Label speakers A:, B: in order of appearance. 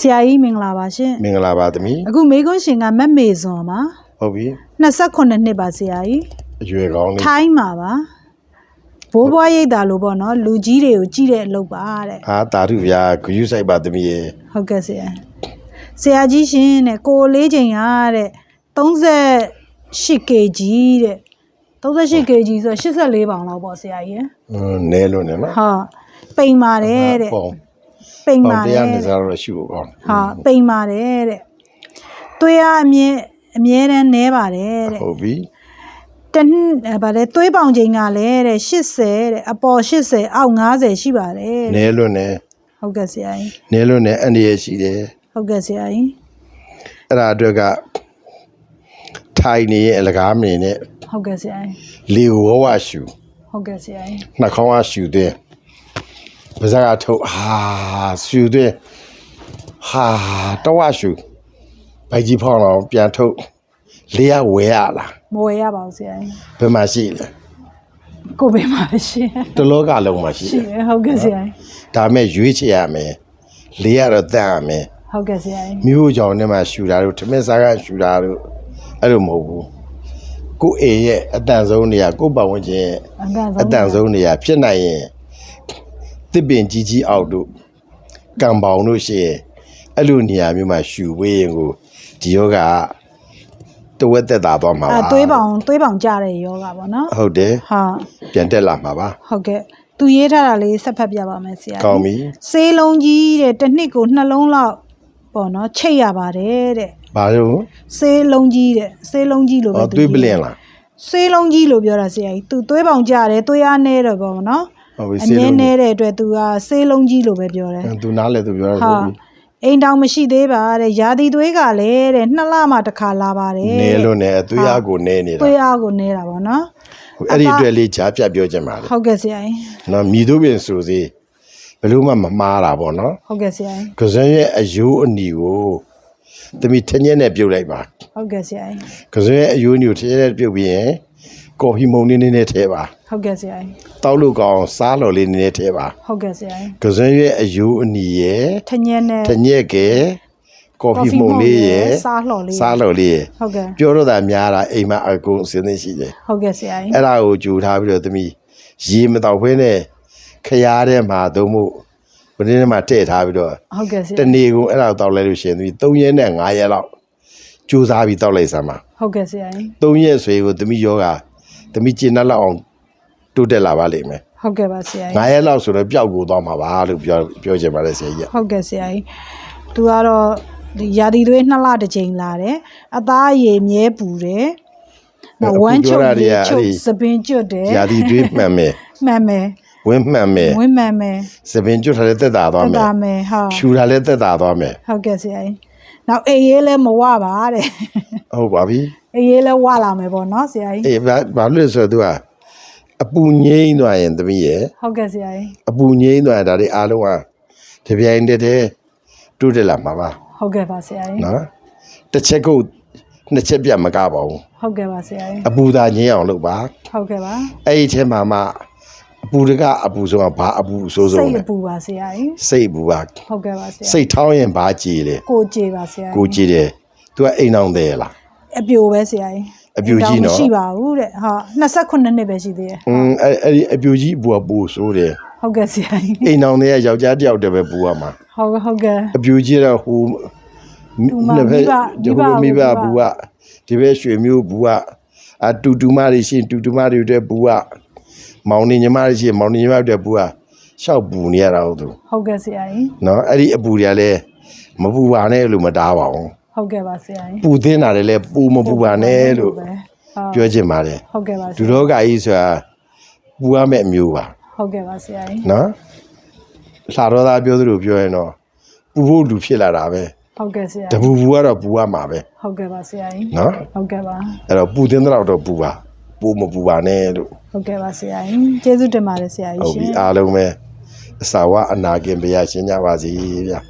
A: ဆရာကြီးမင်္ဂလာပါရှင်
B: မင်္ဂလာပါသမီး
A: အခုမေကွန်းရှင်ကမက်မေဇွန်ပါ
B: ဟုတ်ပြီ
A: 28နှစ်ပါဆရာကြီး
B: အရွယ်ကောင်းလေး
A: ထိုင်းမှာပါဘိုးဘွားရိတ်တာလို့ပေါ့နော်လူကြီးတွေကိုကြည့်တဲ့အလုပ်ပါတဲ့
B: ဟာတာရုဗျာဂယုဆိုင်ပါသမီးရဲ့
A: ဟုတ်ကဲ့ဆရာဆရာကြီးရှင်တဲ့ကိုယ်လေးချိန်ရတဲ့ 38 kg တဲ့ 38 kg ဆို84ပေါင်လောက်ပေါ့ဆရာကြီးရယ်
B: ဟွန်းနဲလို့နဲ့နော်
A: ဟာပိန်ပါတယ်တဲ့
B: ပေါ့
A: ပိန်
B: ပေါ
A: ပါ
B: င်
A: တ
B: တရား
A: ယ်
B: နေ
A: တဲ့
B: စားတော့ရှိဖို့ကောင်း
A: ဟာပိန်ပါတယ်တဲ့သွေးအားအမြဲအမြဲတမ်းနဲပါတယ်တဲ့
B: ဟုတ်ပြီ
A: တနှစ်အဲဗါလဲသွေးပေါင်ချိန်ကလည်းတဲ့80တဲ့အပေါ်80အောက်90ရှိပါတယ်တဲ့
B: နဲလို့နဲ့
A: ဟုတ်ကဲ့ဆရာကြီး
B: နဲလို့နဲ့အန္တရာယ်ရှိတယ်
A: ဟုတ်ကဲ့ဆရာကြီး
B: အဲ့ဒါအတွက်ကထိုင်နေရဲ့အလကားမနေနဲ့
A: ဟုတ်ကဲ့ဆရာကြီး
B: လေဝဝရှူ
A: ဟုတ်ကဲ့ဆရာကြီး
B: နှာခေါင်းကရှူတဲ့ ပါးစပ်ကထုတ်ဟာရှူတဲ့ဟာတော့ရှူဘိုက်ကြီးဖောင်းတော့ပြန်ထုတ်လေးရဝဲရလား
A: မဝယ်ရပါဘူးဆရာကြီး
B: ဘယ်မှာရှိလဲ
A: ကိုပေးပါရှင်
B: တလောကလုံးမှာရှိ
A: ရှိ
B: တယ်
A: တယ်ဟုတ်ကဲ့ဆရာကြီး
B: ဒါမဲ့ရွေးချယ်ရမယ်လေးရတော့တတ်ရမယ်
A: ဟုတ်ကဲ့ဆရာကြီး
B: မြို့ကြောင်ထဲမှာရှူတာတို့ထမင်းစားကရှူတာတို့အဲ့လိုမဟုတ်ဘူးကိုယ့်အိမ်ရဲ့အတန်ဆုံးနေရာကိုယ့်ပတ်ဝန်းကျင်ရဲ့
A: အကန့်ဆုံး
B: အတန်ဆုံးနေရာဖြစ်နိုင်ရင် တစ်ပင်ကြီးကြီးအောက်တို့ကံပေါင်တို့ရှိရင်အဲ့လိုနေရာမျိုးမှာရှူဝေးရင်ကိုဒီယောဂတဝက်သက်သာသွားမှာပါ
A: အဲသွေးပေါင်သွေးပေါင်ကြတဲ့ယောဂပေါ့နော်
B: ဟုတ်တယ်
A: ဟာ
B: ပြန်တက်လာမှာပါ
A: ဟုတ်ကဲ့သူရေးထားတာလေးဆက်ဖတ်ပြပါမယ်ဆရာကြီး
B: ကောင်းပြီ
A: ဆေးလုံးကြီးတဲ့တစ်နှစ်ကိုနှလုံးလောက်ပေါ့နော်ချိတ်ရပါတယ်တဲ့
B: ဘာလို့
A: ဆေးလုံးကြီးတဲ့ဆေးလုံးကြီးလို့ပဲ
B: ဟော
A: သူ
B: တွေးပလင်လား
A: ဆေးလုံးကြီးလို့ပြောတာဆရာကြီးသူသွေးပေါင်ကြတယ်သွေးအားနဲတယ်ပေါ့နော်
B: ဟုတ်ပြီ
A: အ
B: စေး
A: မြဲ
B: လုံး
A: နဲတဲ့အတွက်သူကဆေးလုံးကြီးလို့ပဲပြောတယ်
B: သူနားလဲသူပြောတာ
A: ဟာ
B: ဟုတ်ပြီ
A: အိမ်တောင်မရှိသေးပါတဲ့ရာသီသွေးကလည်းတဲ့နှစ်လမှတစ်ခါလာပါတယ်
B: နေလို့နဲ့အသွေးအားကိုနေနေတာ
A: သွေးအားကိုနဲတာပေါ့နော်
B: အဲ့ဒီအတွက်လေးဂျားပြတ်ပြောချင်ပါလေ
A: ဟုတ်ကဲ့ဆရာကြီး
B: နော်မြည်သူပင်ဆိုစေဘယ်လို့မှမမှားတာပေါ့နော်
A: ဟုတ်ကဲ့ဆရာကြီး
B: ကစန်းရဲ့အယိုးအနီကိုတမိထညက်နဲ့ပြုတ်လိုက်ပါ
A: ဟုတ်ကဲ့ဆရာကြီး
B: ကစန်းရဲ့အယိုးအနီကိုထညက်နဲ့ပြုတ်ပြီးရင် ကော်ဖီမုန်နေနေနဲ့ထဲပါ
A: ဟုတ်ကဲ့ဆရာကြီး
B: တောက်လို့ကောင်းစားလော်လေးနေနဲ့ထဲပါ
A: ဟုတ်ကဲ့ဆရာကြီး
B: ကစန်းရဲ့အယိုးအနီရဲ့
A: ထညက်နဲ့
B: ထညက်ကဲကော်ဖီမုန်လေးရဲ့
A: စားလှော်လေး
B: စားလော်လေးရဲ့
A: ဟုတ်ကဲ့
B: ပြောတော့တာများတာအိမ်မှာအကုန်အစင်းသိရှိတယ်
A: ဟုတ်ကဲ့ဆရာကြီး
B: အဲ့ဒါကိုကြူထားပြီးတော့သမီးရေမတော့ဘဲနဲ့ခရားထဲမှာသုံးမှုဘယ်နည်းနဲ့မှထည့်ထားပြီးတော့
A: ဟုတ်ကဲ့ဆရာ
B: တနေ့ကုန်အဲ့ဒါကိုတောက်လိုက်လို့ရှိရင်သမီး3ရက်နဲ့5ရက်လောက်ကြိုးစားပြီးတောက်လိုက်စမ်းပါ
A: ဟုတ်ကဲ့ဆရာကြီး
B: 3ရက်ဆိုရင်ကိုသမီးယောဂ သမီးကျဉ်နှက်လောက်အောင်တိုးတက်လာပါလိမ့်မယ်
A: ဟုတ်ကဲ့ပါဆရာကြီး
B: 9ရက်လောက်ဆိုတော့ပျောက်ကိုသွားမှာပါလို့ပြောပြောချင်ပါတယ်ဆရာကြီးက
A: ဟုတ်ကဲ့ဆရာကြီးသူကတော့ဒီရာသီသွေးနှစ်လတစ်ကြိမ်လာတယ်အသားအရည်မြဲပူတယ်နောက်ဝမ်းချုပ်ရေချုပ်စပင်ကျွတ်တယ်
B: ယာဒီတွေးမှန်မယ်
A: မှန်မယ်
B: ဝင်းမှန်မယ်
A: ဝင်းမှန်မယ်
B: စပင်ကျွတ်ထားတဲ့တက်တာသွား
A: တ
B: မယ်
A: တာမယ်ဟာ
B: ဖြူထားတဲ့တက်တာသွားမယ်
A: ဟုတ်ကဲ့ဆရာကြီး နောက်အေးရေးလည်းမဝပါတဲ့
B: ဟုတ်ပါပြီ
A: အေးရေးလည်းဝလာမယ်ပေါ့နော်ဆရာကြီး
B: အေးဘာဘာလို့လဲဆိုတော့ तू ကအပူငိမ့်သွားရင်သမီးရဲ့
A: ဟုတ်ကဲ့ဆရာကြီး
B: အပူငိမ့်သွားရင်ဒါတွေအားလုံးကတပြိုင်တည်းတည်းတိုးတက်လာမှာပါ
A: ဟုတ်ကဲ့ပါဆရာကြီး
B: နော်တစ်ချက်ကုတ်နှစ်ချက်ပြတ်မကပါဘူး
A: ဟုတ်ကဲ့ပါဆရာကြီး
B: အပူသာငိမ့်အောင်လုပ်ပါ
A: ဟုတ်ကဲ့ပါ
B: အဲ့ဒီထဲမှာမှ အပူတကအပူဆုံးကဘာအပူအဆိုး
A: စိ
B: ဆုံး
A: တ်
B: လဲ
A: အပူပါဆရာကြီး
B: စိတ်အပူက
A: ဟုတ်ကဲ့ပါဆရာ
B: စိတ်ထောင်းရင်ဘာကြည်လဲ
A: ကိုကြည်ပါဆရာကြီး
B: ကိုကြည်တယ် तू ကအိမ်အောင်တယ်လား
A: အပြိုပဲဆရာကြီး
B: အပြိုကြီးနော်
A: မရှိပါဘူးတဲ့ဟာ29နှစ်ပဲရှိသေးတယ်
B: อืมအဲ့အဲ့ဒီအပြူကြီးအပူကပူဆိုးတယ်
A: ဟုတ်ကဲ့ဆရာကြီး
B: အိမ်အောင်တဲ့ယောက်ျားတစ်ယောက်တည်းပဲပူရမှာ
A: ဟုတ်ကဲ့ဟုတ်ကဲ့
B: အပြူကြီးတော့ဟို
A: တူမ
B: နှစ်ဖက်
A: မိဘ
B: ဒီဟို
A: မိ
B: မိ
A: ဘ
B: ဘ
A: ဘူ
B: ဘူး
A: က
B: ကဒီဘက်ရွှေမျိုးဘူးကအတူတူမတွေရှိရင်တူတူမတွေတဲ့ဘူးက မောင်နေညီမတွေရှိရင်မောင်နေညီမတွေတဲ့ဘူးကရှောက်ပူနေရတာဟုတ်သူ
A: ဟုတ်ကဲ့ဆရာကြီး
B: နော်အဲ့ဒီအပူတွေကလည်းမပူပါနဲ့လို့မတားပါဘူး
A: ဟုတ်ကဲ့ပါဆရာကြီး
B: ပူသင်းတာတွေလည်းပူမပူပါနဲ့လို့
A: ဟုတ်
B: ပြောချင်ပါတယ်
A: ဟုတ်ကဲ့ပါဆ
B: ဒု
A: ရာ
B: ရောဂါကြီးဆိုတာပူရမယ့်အမျိုးပါ
A: ဟုတ်ကဲ့ပါဆရာကြီး
B: နော်လှတော်သားပြောသလိုပြောရင်တော့ပူဖို့လူဖြစ်လာတာပဲ
A: ဟုတ်ကဲ့ဆရာ
B: တပူပူကတော့ပူရမှာပဲ
A: ဟုတ်ကဲ့ပါဆရာကြီး
B: နော်
A: ဟုတ်ကဲ့ပါ
B: အဲ့တော့ပူသင်းတဲ့တော့ပူပါ ပူမပူပါနဲ့လို့
A: ဟုတ်ကဲ့ပါဆရာကြီးကျေးဇူးတင်ပါတယ်ဆရာကြီး
B: ဟုတ်
A: ရှ
B: ပြီ
A: င်
B: အားလုံးပဲအစာဝအနာကင်ဘုရားရှင်ကြပါစေဗျာ